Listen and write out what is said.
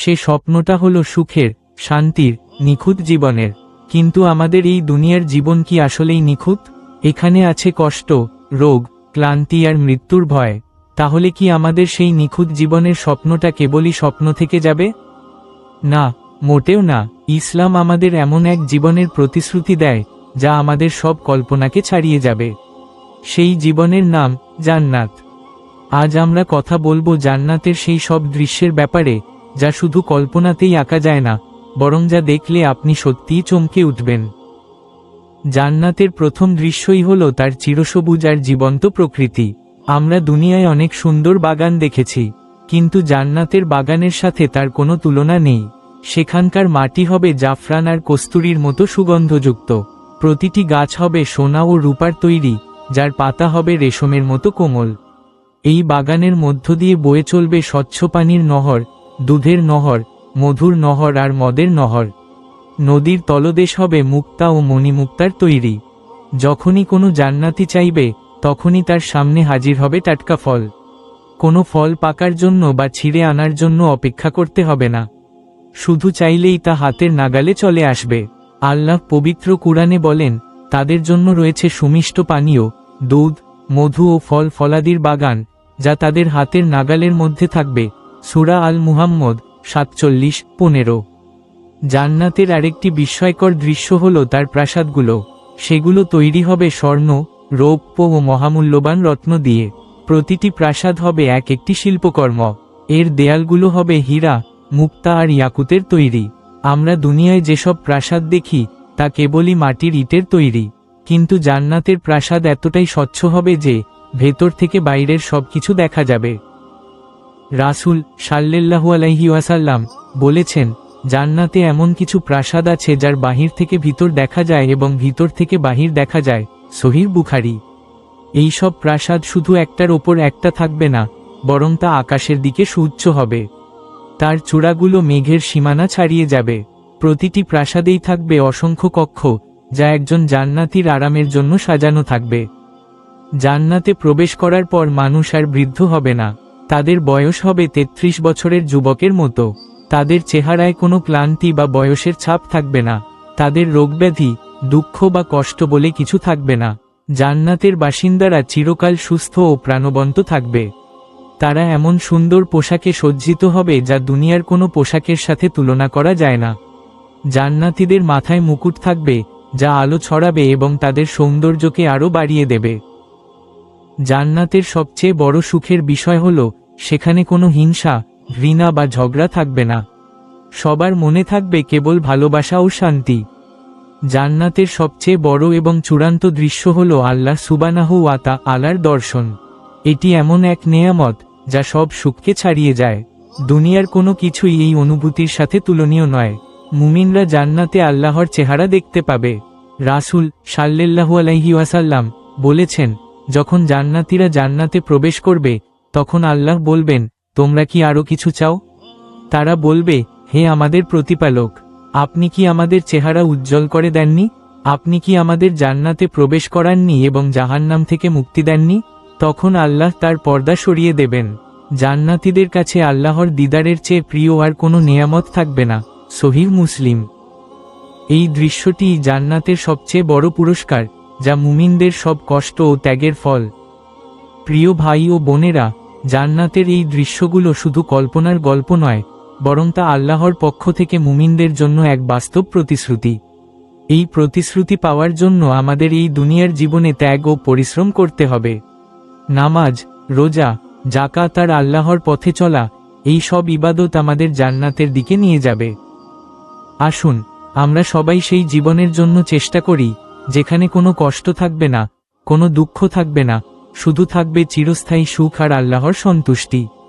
সে স্বপ্নটা হলো সুখের, শান্তির, নিখুঁত জীবনের। কিন্তু আমাদের এই দুনিয়ার জীবন কি আসলেই নিখুঁত? এখানে আছে কষ্ট, রোগ, ক্লান্তি আর মৃত্যুর ভয়। তাহলে কি আমাদের সেই নিখুঁত জীবনের স্বপ্নটা কেবলই স্বপ্ন থেকে যাবে? না, মোটেও না। ইসলাম আমাদের এমন এক জীবনের প্রতিশ্রুতি দেয়, যা আমাদের সব কল্পনাকে ছাড়িয়ে যাবে। সেই জীবনের নাম জান্নাত। আজ আমরা কথা বলব জান্নাতের সেই সব দৃশ্যের ব্যাপারে যা শুধু কল্পনাতেই আঁকা যায় না, বরং যা দেখলে আপনি সত্যিই চমকে উঠবেন। জান্নাতের প্রথম দৃশ্যই হল তার চিরসবুজ আর জীবন্ত প্রকৃতি। আমরা দুনিয়ায় অনেক সুন্দর বাগান দেখেছি, কিন্তু জান্নাতের বাগানের সাথে তার কোনো তুলনা নেই। সেখানকার মাটি হবে জাফরান আর কস্তুরীর মতো সুগন্ধযুক্ত। প্রতিটি গাছ হবে সোনা ও রূপার তৈরি, যার পাতা হবে রেশমের মতো কোমল। এই বাগানের মধ্য দিয়ে বয়ে চলবে স্বচ্ছ পানির নহর দুধের নহর, মধুর নহর আর মদের নহর। নদীর তলদেশ হবে মুক্তা ও মণিমুক্তার তৈরি। যখনই কোনো জান্নাতি চাইবে, তখনই তার সামনে হাজির হবে টাটকা ফল। কোনো ফল পাকার জন্য বা ছিঁড়ে আনার জন্য অপেক্ষা করতে হবে না। শুধু চাইলেই তা হাতের নাগালে চলে আসবে। আল্লাহ পবিত্র কুরআনে বলেন, তাদের জন্য রয়েছে সুমিষ্ট পানীয়, দুধ, মধু ও ফল ফলাদির বাগান, যা তাদের হাতের নাগালের মধ্যে থাকবে। সুরা আল মুহাম্মদ সাতচল্লিশ, পনেরো। জান্নাতের আরেকটি বিস্ময়কর দৃশ্য হল তার প্রাসাদগুলো। সেগুলো তৈরি হবে স্বর্ণ, রৌপ্য ও মহামূল্যবান রত্ন দিয়ে। প্রতিটি প্রাসাদ হবে এক একটি শিল্পকর্ম। এর দেয়ালগুলো হবে হীরা, মুক্তা আর ইয়াকুতের তৈরি। আমরা দুনিয়ায় যেসব প্রাসাদ দেখি, তা কেবলই মাটির ইটের তৈরি। কিন্তু জান্নাতের প্রাসাদ এতটাই স্বচ্ছ হবে যে, ভেতর থেকে বাইরের সবকিছু দেখা যাবে। রাসুল সাল্লেল্লাহু আলাইহি ওয়াসাল্লাম বলেছেন, জান্নাতে এমন কিছু প্রাসাদ আছে যার বাহির থেকে ভিতর দেখা যায় এবং ভিতর থেকে বাহির দেখা যায় সহির বুখারি। এই সব প্রাসাদ শুধু একটার ওপর একটা থাকবে না, বরং তা আকাশের দিকে সুউচ্চ হবে। তার চূড়াগুলো মেঘের সীমানা ছাড়িয়ে যাবে। প্রতিটি প্রাসাদেই থাকবে অসংখ্য কক্ষ, যা একজন জান্নাতির আরামের জন্য সাজানো থাকবে। জান্নাতে প্রবেশ করার পর মানুষ আর বৃদ্ধ হবে না। তাদের বয়স হবে ৩৩ বছরের যুবকের মতো। তাদের চেহারায় কোনো ক্লান্তি বা বয়সের ছাপ থাকবে না। তাদের রোগব্যাধি, দুঃখ বা কষ্ট বলে কিছু থাকবে না। জান্নাতের বাসিন্দারা চিরকাল সুস্থ ও প্রাণবন্ত থাকবে। তারা এমন সুন্দর পোশাকে সজ্জিত হবে যা দুনিয়ার কোনো পোশাকের সাথে তুলনা করা যায় না। জান্নাতিদের মাথায় মুকুট থাকবে, যা আলো ছড়াবে এবং তাদের সৌন্দর্যকে আরও বাড়িয়ে দেবে। জান্নাতের সবচেয়ে বড় সুখের বিষয় হল সেখানে কোনো হিংসা, ঘৃণা বা ঝগড়া থাকবে না। সবার মনে থাকবে কেবল ভালোবাসা ও শান্তি। জান্নাতের সবচেয়ে বড় এবং চূড়ান্ত দৃশ্য হল আল্লাহ সুবানাহু ওয়াতা আলার দর্শন। এটি এমন এক নেয়ামত, যা সব সুখকে ছাড়িয়ে যায়। দুনিয়ার কোনো কিছুই এই অনুভূতির সাথে তুলনীয় নয়। মুমিনরা জান্নাতে আল্লাহর চেহারা দেখতে পাবে। রাসুল সাল্লেল্লাহু আলাইহি ওয়াসাল্লাম বলেছেন, যখন জান্নাতিরা জান্নাতে প্রবেশ করবে তখন আল্লাহ বলবেন, তোমরা কি আরও কিছু চাও? তারা বলবে, হে আমাদের প্রতিপালক, আপনি কি আমাদের চেহারা উজ্জ্বল করে দেননি? আপনি কি আমাদের জান্নাতে প্রবেশ করাননি এবং জাহান্নাম থেকে মুক্তি দেননি? তখন আল্লাহ তার পর্দা সরিয়ে দেবেন। জান্নাতিদের কাছে আল্লাহর দিদারের চেয়ে প্রিয় আর কোনো নেয়ামত থাকবে না, সহিহ মুসলিম। এই দৃশ্যটি জান্নাতের সবচেয়ে বড় পুরস্কার, যা মুমিনদের সব কষ্ট ও ত্যাগের ফল। প্রিয় ভাই ও বোনেরা জান্নাতের এই দৃশ্যগুলো শুধু কল্পনার গল্প নয়, বরং তা আল্লাহর পক্ষ থেকে মুমিনদের জন্য এক বাস্তব প্রতিশ্রুতি। এই প্রতিশ্রুতি পাওয়ার জন্য আমাদের এই দুনিয়ার জীবনে ত্যাগ ও পরিশ্রম করতে হবে। নামাজ, রোজা জাকাত আর আল্লাহর পথে চলা, এই সব ইবাদত আমাদের জান্নাতের দিকে নিয়ে যাবে। আসুন, আমরা সবাই সেই জীবনের জন্য চেষ্টা করি, যেখানে কোনো কষ্ট থাকবে না, কোনো দুঃখ থাকবে না শুধু থাকবে চিরস্থায়ী সুখ আর আল্লাহর সন্তুষ্টি।